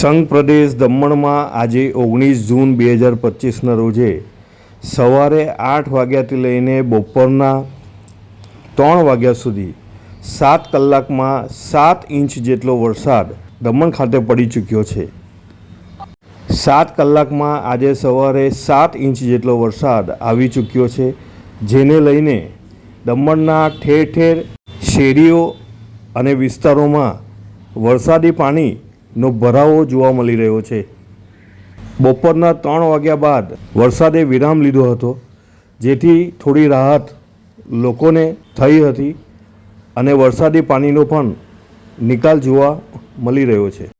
સંઘ પ્રદેશ દમણમાં આજે ઓગણીસ જૂન બે હજાર પચીસના રોજે સવારે આઠ વાગ્યાથી લઈને બપોરના ત્રણ વાગ્યા સુધી સાત કલાકમાં સાત ઇંચ જેટલો વરસાદ દમણ ખાતે પડી ચૂક્યો છે. સાત કલાકમાં આજે સવારે સાત ઇંચ જેટલો વરસાદ આવી ચૂક્યો છે, જેને લઈને દમણના ઠેર ઠેર શેરીઓ અને વિસ્તારોમાં વરસાદી પાણીનો ભરાવો જોવા મળી રહ્યો છે. બપોરના ત્રણ વાગ્યા બાદ વરસાદે વિરામ લીધો હતો, જેથી થોડી રાહત લોકોને થઈ હતી અને વરસાદી પાણીનો પણ નિકાલ જોવા મળી રહ્યો છે.